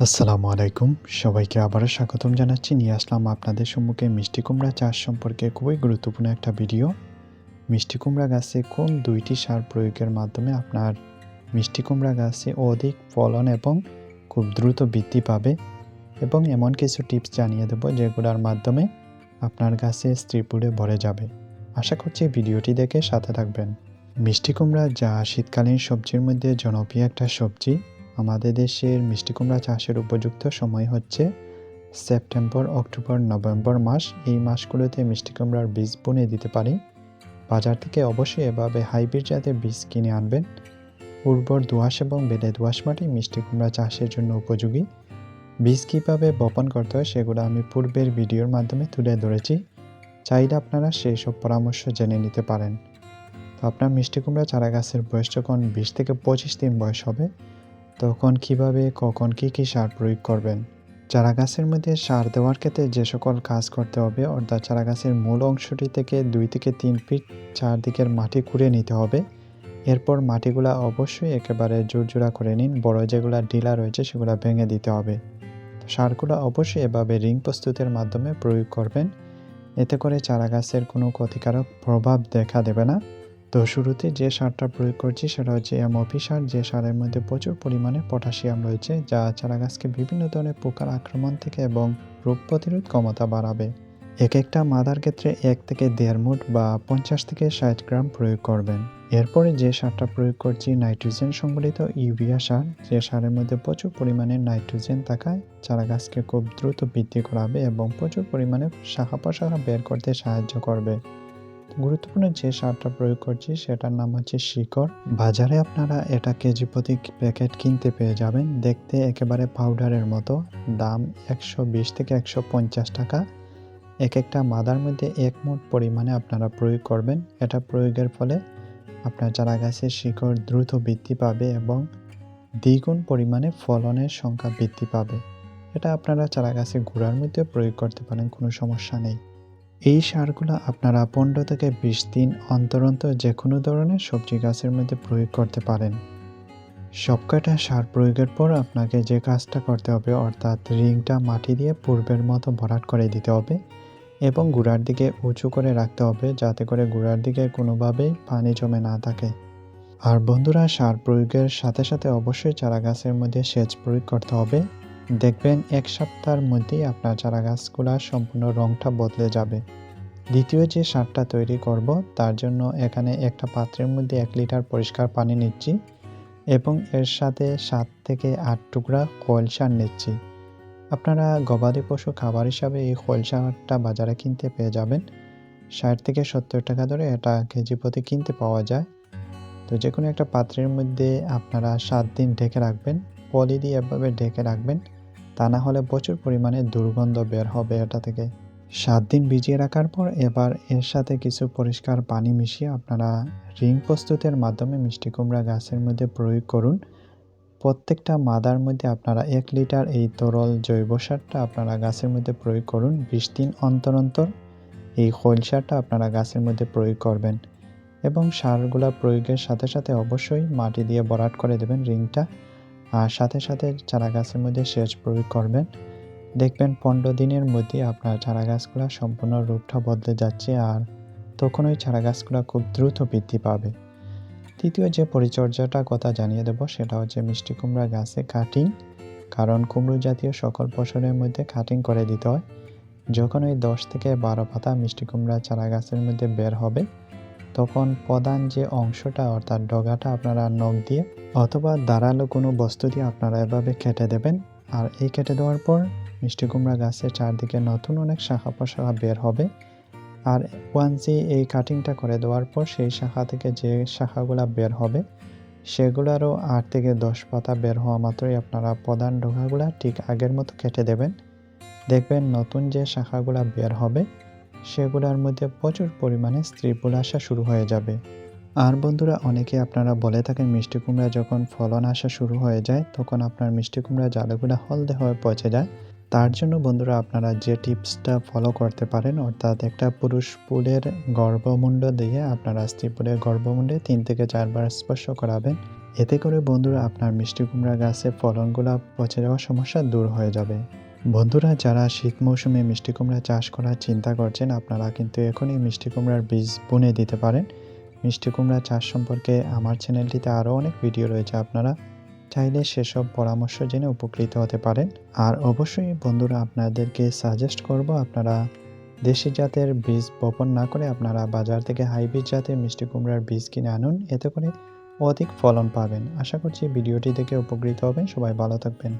আসসালামু আলাইকুম। সবাইকে আবারও স্বাগতম জানাচ্ছি। নিয়ে আসলাম আপনাদের সম্মুখে মিষ্টি কুমড়া চাষ সম্পর্কে খুবই গুরুত্বপূর্ণ একটা ভিডিও। মিষ্টি কুমড়া গাছে কোন দুইটি সার প্রয়োগের মাধ্যমে আপনার মিষ্টি কুমড়া গাছে অধিক ফলন এবং খুব দ্রুত বৃদ্ধি পাবে? এবং এমন কিছু টিপস জানিয়ে দেবো যেগুলোর মাধ্যমে আপনার গাছে স্ত্রীপুরে ভরে যাবে। আশা করছি ভিডিওটি দেখে সাথে থাকবেন। মিষ্টি কুমড়া যা শীতকালীন সবজির মধ্যে জনপ্রিয় একটা সবজি। আমাদের দেশের মিষ্টি কুমড়া চাষের উপযুক্ত সময় হচ্ছে সেপ্টেম্বর, অক্টোবর, নভেম্বর মাস। এই মাসগুলোতে মিষ্টি কুমড়ার বীজ বুনে দিতে পারি। বাজার থেকে অবশ্যই এভাবে হাইব্রিড জাতের বীজ কিনে আনবেন। উর্বর দোআঁশ এবং বেলে দোআঁশ মাটি মিষ্টি কুমড়া চাষের জন্য উপযোগী। বীজ কীভাবে বপন করতে হয় সেগুলো আমি পূর্বের ভিডিওর মাধ্যমে তুলে ধরেছি। চাইলে আপনারা সেই সব পরামর্শ জেনে নিতে পারেন। তো আপনার মিষ্টি কুমড়া চারা গাছের বয়স যখন বিশ থেকে পঁচিশ দিন বয়স হবে তখন কীভাবে, কখন কি কি সার প্রয়োগ করবেন? চারা গাছের মধ্যে সার দেওয়ার ক্ষেত্রে যে সকল কাজ করতে হবে, অর্থাৎ চারা গাছের মূল অংশটি থেকে দুই থেকে তিন ফিট চারদিকের মাটি কুড়ে নিতে হবে। এরপর মাটিগুলা অবশ্যই একেবারে জোরজোড়া করে নিন, বড় যেগুলো ডিলা রয়েছে সেগুলো ভেঙে দিতে হবে। সারগুলো অবশ্যই এভাবে রিং প্রস্তুতের মাধ্যমে প্রয়োগ করবেন। এতে করে চারা গাছের কোনো ক্ষতিকারক প্রভাব দেখা দেবে না। তো শুরুতে যে সারটা প্রয়োগ করছি সেটা হচ্ছে এমওপি সার। যে সারের মধ্যে প্রচুর পরিমাণে পটাশিয়াম রয়েছে, যা চারা গাছকে বিভিন্ন ধরনের পোকার আক্রমণ থেকে এবং রোগ প্রতিরোধ ক্ষমতা বাড়াবে। এক একটা মাদার ক্ষেত্রে এক থেকে দেড় মুট বা পঞ্চাশ থেকে ষাট গ্রাম প্রয়োগ করবেন। এরপরে যে সারটা প্রয়োগ করছি, নাইট্রোজেন সংবলিত ইউরিয়া সার। যে সারের মধ্যে প্রচুর পরিমাণে নাইট্রোজেন থাকায় চারা গাছকে খুব দ্রুত বৃদ্ধি করাবে এবং প্রচুর পরিমাণে শাখা প্রশাখা বের করতে সাহায্য করবে। গুরুত্বপূর্ণ যে সারটা প্রয়োগ করছি, সেটার নাম হচ্ছে শিকড়। বাজারে আপনারা এটা কেজি প্রতি প্যাকেট কিনতে পেয়ে যাবেন। দেখতে একেবারে পাউডারের মতো। দাম একশো বিশ থেকে একশো পঞ্চাশ টাকা। এক একটা মাদার মধ্যে এক মুঠ পরিমাণে আপনারা প্রয়োগ করবেন। এটা প্রয়োগের ফলে আপনার চারা গাছের শিকড় দ্রুত বৃদ্ধি পাবে এবং দ্বিগুণ পরিমাণে ফলনের সংখ্যা বৃদ্ধি পাবে। এটা আপনারা চারা গাছের গোড়ার মধ্যে প্রয়োগ করতে পারেন, কোনো সমস্যা নেই। এই সারগুলো আপনারা পনেরো থেকে বিশ দিন অন্তর অন্তর যে কোনো ধরনের সবজি গাছের মধ্যে প্রয়োগ করতে পারেন। সবকটা সার প্রয়োগের পর আপনাকে যে কাজটা করতে হবে, অর্থাৎ রিংটা মাটি দিয়ে পূর্বের মতো ভরাট করে দিতে হবে এবং গুড়ার দিকে উঁচু করে রাখতে হবে যাতে করে গুড়ার দিকে কোনোভাবেই পানি জমে না থাকে। আর বন্ধুরা, সার প্রয়োগের সাথে সাথে অবশ্যই চারা গাছের মধ্যে সেচ প্রয়োগ করতে হবে। দেখবেন এক সপ্তাহের মধ্যেই আপনার চারা গাছগুলার সম্পূর্ণ রংটা বদলে যাবে। দ্বিতীয় যে সারটা তৈরি করব, তার জন্য এখানে একটা পাত্রের মধ্যে এক লিটার পরিষ্কার পানি নিচ্ছি এবং এর সাথে সাত থেকে আট টুকরা খোল সার নিচ্ছি। আপনারা গবাদি পশু খাবার হিসাবে এই খোল সারটা বাজারে কিনতে পেয়ে যাবেন। ষাট থেকে সত্তর টাকা ধরে এটা কেজি প্রতি কিনতে পাওয়া যায়। তো যে কোনো একটা পাত্রের মধ্যে আপনারা সাত দিন ঢেকে রাখবেন, পলি দিয়ে এভাবে ঢেকে রাখবেন। তা না হলে প্রচুর পরিমাণে দুর্গন্ধ বের হবে এটা থেকে। সাত দিন ভিজিয়ে রাখার পর এবার এর সাথে কিছু পরিষ্কার পানি মিশিয়ে আপনারা রিং প্রস্তুতের মাধ্যমে মিষ্টি কুমড়া গাছের মধ্যে প্রয়োগ করুন। প্রত্যেকটা মাদার মধ্যে আপনারা এক লিটার এই তরল জৈব সারটা আপনারা গাছের মধ্যে প্রয়োগ করুন, বিশ দিন অন্তর অন্তর এই খৈল সারটা আপনারা গাছের মধ্যে প্রয়োগ করবেন। এবং সারগুলা প্রয়োগের সাথে সাথে অবশ্যই মাটি দিয়ে বরাট করে দেবেন রিংটা। আর সাথে সাথে চারা গাছের মধ্যে সেচ প্রয়োগ করবেন। দেখবেন পনেরো দিনের মধ্যে আপনার চারা গাছগুলো সম্পূর্ণ রূপটা বদলে যাচ্ছে আর তখন ওই চারা গাছগুলো খুব দ্রুত বৃদ্ধি পাবে। তৃতীয় যে পরিচর্যাটা কথা জানিয়ে দেব সেটা হচ্ছে মিষ্টি কুমড়া গাছে কাটিং কারণ কুমড়ো জাতীয় সকল ফসলের মধ্যে কাটিং করে দিতে হয়। যখন ওই দশ থেকে বারো পাতা মিষ্টি কুমড়া চারা গাছের মধ্যে বের হবে তখন প্রধান যে অংশটা অর্থাৎ ডগাটা আপনারা নখ দিয়ে অথবা দাঁড়াল কোনো বস্তু দিয়ে আপনারা এভাবে কেটে দেবেন। আর এই কেটে দেওয়ার পর মিষ্টি কুমড়া গাছের চারদিকে নতুন অনেক শাখা প্রশাখা বের হবে। আর ওয়ানসি এই কাটিংটা করে দেওয়ার পর সেই শাখা থেকে যে শাখাগুলা বের হবে, সেগুলোরও আট থেকে দশ পাতা বের হওয়া মাত্রই আপনারা প্রধান ডগাগুলা ঠিক আগের মতো কেটে দেবেন। দেখবেন নতুন যে শাখাগুলা বের হবে সেগুলোর মধ্যে প্রচুর পরিমাণে স্ত্রী ফুল আসা শুরু হয়ে যাবে। আর বন্ধুরা, অনেকে আপনারা বলে থাকেন মিষ্টি কুমড়া যখন ফলন আসা শুরু হয়ে যায়, তখন আপনার মিষ্টি কুমড়া জালগুলো হলদে হয়ে পচে যায়। তার জন্য বন্ধুরা, আপনারা যে টিপসটা ফলো করতে পারেন, অর্থাৎ একটা পুরুষ ফুলের গর্ভমুণ্ড দিয়ে আপনারা স্ত্রী গর্ভমুণ্ডে তিন থেকে চারবার স্পর্শ করাবেন। এতে করে বন্ধুরা, আপনার মিষ্টি কুমড়া গাছে ফলনগুলো পচে যাওয়ার সমস্যা দূর হয়ে যাবে। বন্ধুরা, যারা শীত মৌসুমে মিষ্টি কুমড়া চাষ করার চিন্তা করছেন, আপনারা কিন্তু এখনই মিষ্টি কুমড়ার বীজ বুনে দিতে পারেন। মিষ্টি কুমড়া চাষ সম্পর্কে আমার চ্যানেলটিতে আরও অনেক ভিডিও রয়েছে, আপনারা চাইলে সেসব পরামর্শ জেনে উপকৃত হতে পারেন। আর অবশ্যই বন্ধুরা, আপনাদেরকে সাজেস্ট করব, আপনারা দেশি জাতের বীজ বপন না করে আপনারা বাজার থেকে হাইব্রিড জাতের মিষ্টি কুমড়ার বীজ কিনে আনুন, এতে করে অধিক ফলন পাবেন। আশা করছি ভিডিওটি দেখে উপকৃত হবেন। সবাই ভালো থাকবেন।